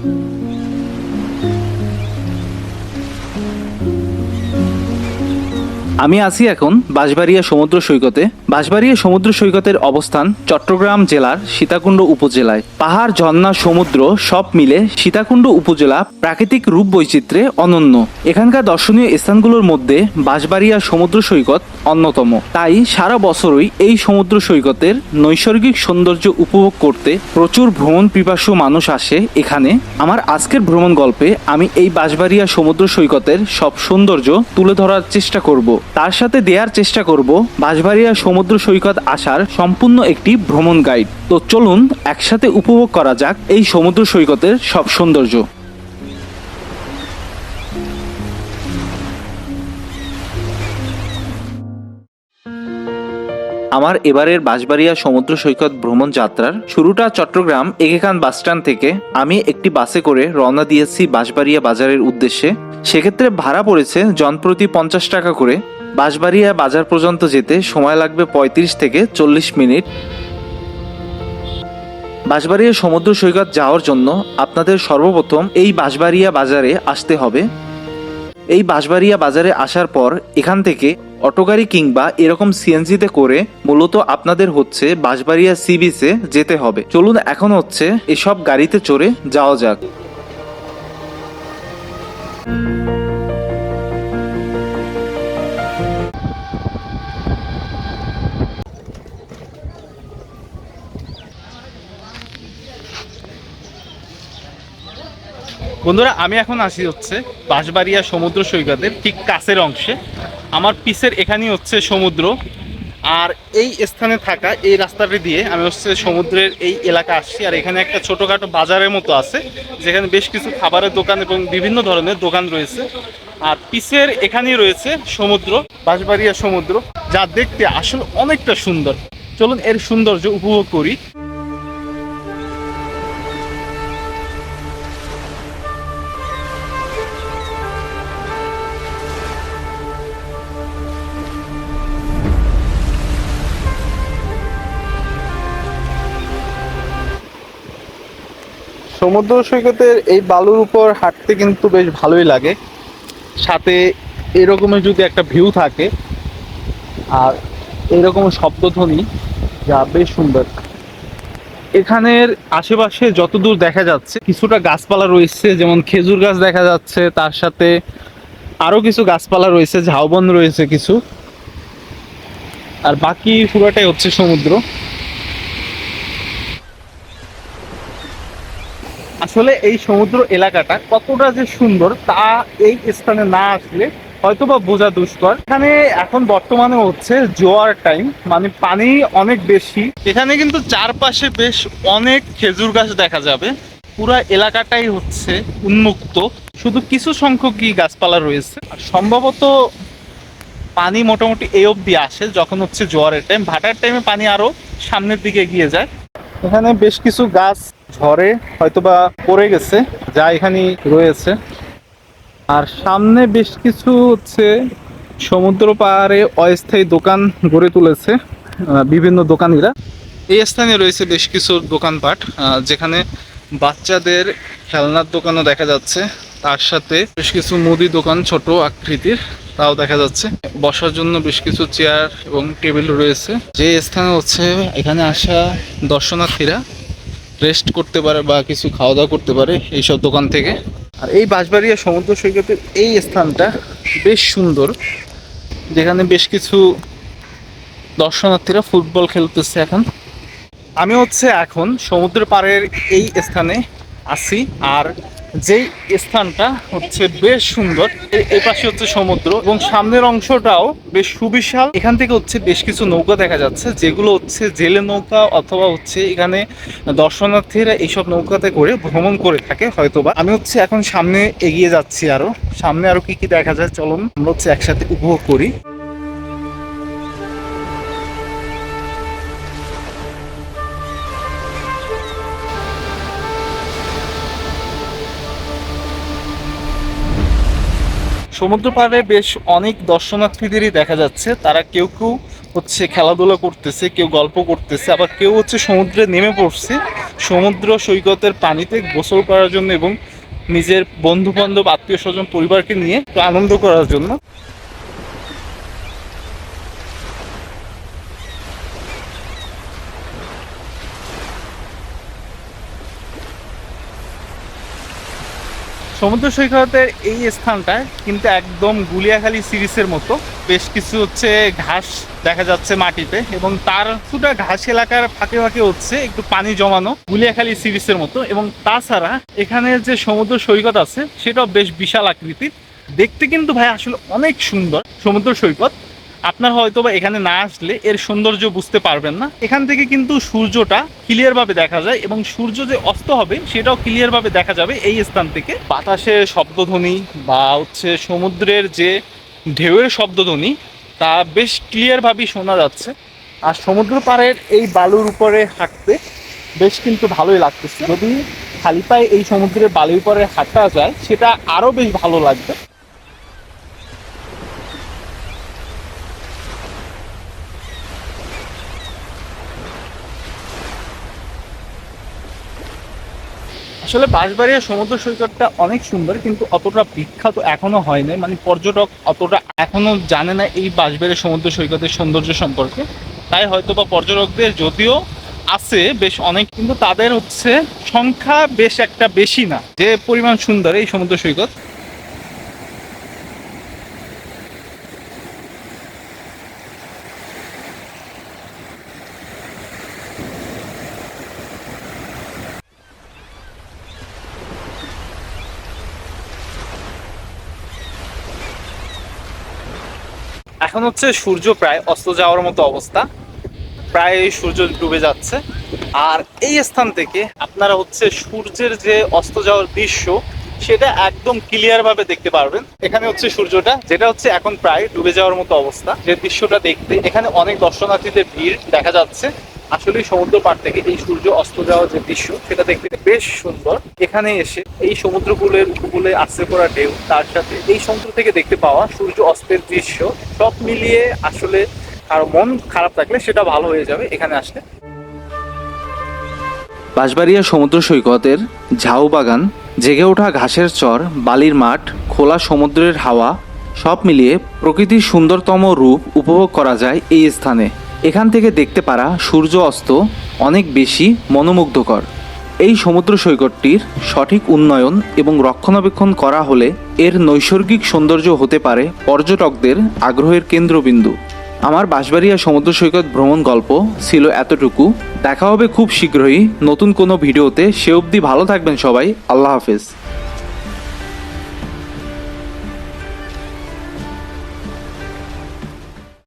Thank you. আমি আছি এখন বাঁশবাড়িয়া সমুদ্র সৈকতে। বাঁশবাড়িয়া সমুদ্র সৈকতের অবস্থান চট্টগ্রাম জেলার সীতাকুণ্ড উপজেলায়। পাহাড়, ঝর্ণা, সমুদ্র সব মিলে সীতাকুণ্ড উপজেলা প্রাকৃতিক রূপ বৈচিত্র্যে অনন্য। এখানকার দর্শনীয় স্থানগুলোর মধ্যে বাঁশবাড়িয়া সমুদ্র সৈকত অন্যতম। তাই সারা বছরই এই সমুদ্র সৈকতের নৈসর্গিক সৌন্দর্য উপভোগ করতে প্রচুর ভ্রমণ পিপাসু মানুষ আসে এখানে। আমার আজকের ভ্রমণ গল্পে আমি এই বাঁশবাড়িয়া সমুদ্র সৈকতের সব সৌন্দর্য তুলে ধরার চেষ্টা করব। তার সাথে দেওয়ার চেষ্টা করব বাঁশবাড়িয়া সমুদ্র সৈকত আসার সম্পূর্ণ একটি ভ্রমণ গাইড। তো চলুন একসাথে উপভোগ করা যাক এই সমুদ্র সৈকতের সব সৌন্দর্য। আমার এবারের বাঁশবাড়িয়া সমুদ্র সৈকত ভ্রমণ যাত্রার শুরুটা চট্টগ্রাম একেকান বাসস্ট্যান্ড থেকে। আমি একটি বাসে করে রওনা দিয়েছি বাঁশবাড়িয়া বাজারের উদ্দেশ্যে। সেক্ষেত্রে ভাড়া পড়েছে জনপ্রতি পঞ্চাশ টাকা করে। বাঁশবাড়িয়া বাজার পর্যন্ত যেতে সময় লাগবে পঁয়ত্রিশ থেকে চল্লিশ মিনিট। বাঁশবাড়িয়া সমুদ্র সৈকত যাওয়ার জন্য আপনাদের সর্বপ্রথম এই বাঁশবাড়িয়া বাজারে আসতে হবে। এই বাঁশবাড়িয়া বাজারে আসার পর এখান থেকে অটোগাড়ি কিংবা এরকম সিএনজিতে করে মূলত আপনাদের হচ্ছে বাঁশবাড়িয়া সি বিচে যেতে হবে। চলুন এখন হচ্ছে এসব গাড়িতে চড়ে যাওয়া যাক। বন্ধুরা, আমি এখন আসি হচ্ছে বাঁশবাড়িয়া সমুদ্র সৈকতের ঠিক কাছের অংশে। আমার পিসের এখানেই হচ্ছে সমুদ্র। আর এই স্থানে থাকা এই রাস্তাটি দিয়ে আমি হচ্ছে সমুদ্রের এই এলাকা আসছি। আর এখানে একটা ছোটোখাটো বাজারের মতো আছে, যেখানে বেশ কিছু খাবারের দোকান এবং বিভিন্ন ধরনের দোকান রয়েছে। আর পিসের এখানেই রয়েছে সমুদ্র, বাঁশবাড়িয়া সমুদ্র, যা দেখতে আসলে অনেকটা সুন্দর। চলুন এর সৌন্দর্য উপভোগ করি। সমুদ্র সৈকতের এই বালুর উপর হাঁটতে কিন্তু বেশ ভালোই লাগে। সাথে এরকমের যদি একটা ভিউ থাকে, আর এরকম শব্দধ্বনি, যা বেশ সুন্দর। এখানের আশেপাশে যতদূর দেখা যাচ্ছে, কিছুটা গাছপালা রয়েছে, যেমন খেজুর গাছ দেখা যাচ্ছে, তার সাথে আরও কিছু গাছপালা রয়েছে, ঝাউবন রয়েছে কিছু। আর বাকি পুরোটাই হচ্ছে সমুদ্র। আসলে এই সমুদ্র এলাকাটা কতটা যে সুন্দর তা এই স্থানে না আসলে হয়তো বা বোঝা দুষ্কর। এখানে এখন বর্তমানে হচ্ছে জোয়ার টাইম মানে পানি অনেক বেশি। এখানে কিন্তু চারপাশে বেশ অনেক খেজুর গাছ দেখা যাবে। পুরা এলাকাটাই হচ্ছে উন্মুক্ত। শুধু কিছু সংখ্যকই গাছপালা রয়েছে। আর সম্ভবত পানি মোটামুটি এই অবধি আসে যখন হচ্ছে জোয়ারের টাইম ভাটার টাইমে পানি আরও সামনের দিকে এগিয়ে যায়। এখানে বেশ কিছু গাছ ঝড়ে হয়তোবা পড়ে গেছে, যা এখানে রয়েছে। আর সামনে বেশ কিছু হচ্ছে সমুদ্র পাহাড়ে অস্থায়ী দোকান গড়ে তুলেছে বিভিন্ন দোকানিরা। এই স্থানে রয়েছে বেশ কিছু দোকানপাট যেখানে বাচ্চাদের খেলনার দোকানও দেখা যাচ্ছে। তার সাথে বেশ কিছু মুদি দোকান, ছোট আকৃতির, তাও দেখা যাচ্ছে। বসার জন্য বেশ কিছু চেয়ার এবং টেবিল রয়েছে। যে স্থানে হচ্ছে এখানে আসা দর্শনার্থীরা রেস্ট করতে পারে বা কিছু খাওয়া দাওয়া করতে পারে এইসব দোকান থেকে। আর এই বাঁশবাড়িয়া সমুদ্র সৈকতের এই স্থানটা বেশ সুন্দর, যেখানে বেশ কিছু দর্শনার্থীরা ফুটবল খেলতেছে এখন। আমি হচ্ছে এখন সমুদ্র পাড়ের এই স্থানে আছি, আর যেই স্থানটা হচ্ছে বেশ সুন্দর এই পাশে হচ্ছে সমুদ্র এবং সামনের অংশটাও বেশ সুবিশাল। এখান থেকে হচ্ছে বেশ কিছু নৌকা দেখা যাচ্ছে, যেগুলো হচ্ছে জেলে নৌকা অথবা হচ্ছে এখানে দর্শনার্থীরা এইসব নৌকাতে করে ভ্রমণ করে থাকে হয়তোবা। আমি হচ্ছে এখন সামনে এগিয়ে যাচ্ছি আরও। সামনে আরও কি কি দেখা যায় চলুন, আমরা হচ্ছে একসাথে উপভোগ করি। সমুদ্র পাড়ে বেশ অনেক দর্শনার্থীদেরই দেখা যাচ্ছে। তারা কেউ কেউ হচ্ছে খেলাধুলা করতেছে, কেউ গল্প করতেছে, আবার কেউ হচ্ছে সমুদ্রে নেমে পড়ছে। সমুদ্র সৈকতের পানিতে গোসল করার জন্য এবং নিজের বন্ধু বান্ধব আত্মীয় স্বজন পরিবারকে নিয়ে আনন্দ করার জন্য। সমুদ্র সৈকতের এই স্থানটা কিন্তু একদম গুলিয়াখালী সিরিজের মতো বেশ কিছু হচ্ছে ঘাস দেখা যাচ্ছে মাটিতে এবং তার কিছুটা ঘাস এলাকার ফাঁকে ফাঁকে হচ্ছে একটু পানি জমানো গুলিয়াখালী সিরিজের মতো এবং তাছাড়া এখানে যে সমুদ্র সৈকত আছে সেটাও বেশ বিশাল আকৃতির। দেখতে কিন্তু ভাই আসলে অনেক সুন্দর সমুদ্র সৈকত। আপনার হয়তো বা এখানে না আসলে এর সৌন্দর্য বুঝতে পারবেন না। এখান থেকে কিন্তু সূর্যটা ক্লিয়ার ভাবে দেখা যায় এবং সূর্য যে অস্ত হবে সেটাও ক্লিয়ার ভাবে দেখা যাবে এই স্থান থেকে। বাতাসের শব্দধ্বনি বা হচ্ছে সমুদ্রের যে ঢেউয়ের শব্দধ্বনি, তা বেশ ক্লিয়ার ভাবেই শোনা যাচ্ছে। আর সমুদ্র পাড়ের এই বালুর উপরে হাঁটতে বেশ কিন্তু ভালোই লাগতেছে। যদি খালি পায়ে এই সমুদ্রের বালুর উপরে হাঁটা যায়, সেটা আরও বেশ ভালো লাগবে। আসলে বাঁশবাড়িয়া সমুদ্র সৈকতটা অনেক সুন্দর, কিন্তু অতটা বিখ্যাত এখনও হয় নাই। মানে পর্যটক অতটা এখনও জানে না এই বাঁশবাড়িয়া সমুদ্র সৈকতের সৌন্দর্য সম্পর্কে। তাই হয়তো বা পর্যটকদের যদিও আছে বেশ অনেক, কিন্তু তাদের হচ্ছে সংখ্যা বেশ একটা বেশি না। যে পরিমাণ সুন্দর এই সমুদ্র সৈকত। এখন হচ্ছে সূর্য প্রায় অস্ত যাওয়ার মতো অবস্থা। প্রায় সূর্য ডুবে যাচ্ছে। আর এই স্থান থেকে আপনারা হচ্ছে সূর্যের যে অস্ত যাওয়ার দৃশ্য সেটা একদম ক্লিয়ার ভাবে দেখতে পারবেন। এখানে হচ্ছে সূর্যটা, যেটা হচ্ছে এখন প্রায় ডুবে যাওয়ার মতো অবস্থা। যে দৃশ্যটা দেখতে, এখানে অনেক দর্শনার্থীদের ভিড় দেখা যাচ্ছে। আসলে সমুদ্র পাড় থেকে এই সূর্য অস্ত যাওয়ার যে দৃশ্য, সেটা দেখতে বেশ সুন্দর। এখানে এসে এই সমুদ্রকূলের উপকূলে আশ্রে করা ঢেউ, তার সাথে এই সমুদ্র থেকে দেখতে পাওয়া সূর্য অস্তের দৃশ্য, সব মিলিয়ে আসলে আর মন খারাপ থাকলে সেটা ভালো হয়ে যাবে এখানে আসলে। বাঁশবাড়িয়া সমুদ্র সৈকতের ঝাউ বাগান জেগে ওঠা ঘাসের চর, বালির মাঠ, খোলা সমুদ্রের হাওয়া, সব মিলিয়ে প্রকৃতির সুন্দরতম রূপ উপভোগ করা যায় এই স্থানে। এখান থেকে দেখতে পারা সূর্য অস্ত অনেক বেশি মনোমুগ্ধকর। এই সমুদ্র সৈকতটির সঠিক উন্নয়ন এবং রক্ষণাবেক্ষণ করা হলে এর নৈসর্গিক সৌন্দর্য হতে পারে পর্যটকদের আগ্রহের কেন্দ্রবিন্দু। আমার বাঁশবাড়িয়া সমুদ্র সৈকত ভ্রমণ গল্প ছিল এতটুকু। দেখা হবে খুব শীঘ্রই নতুন কোনো ভিডিওতে। সে অবধি ভালো থাকবেন সবাই। আল্লাহ হাফেজ।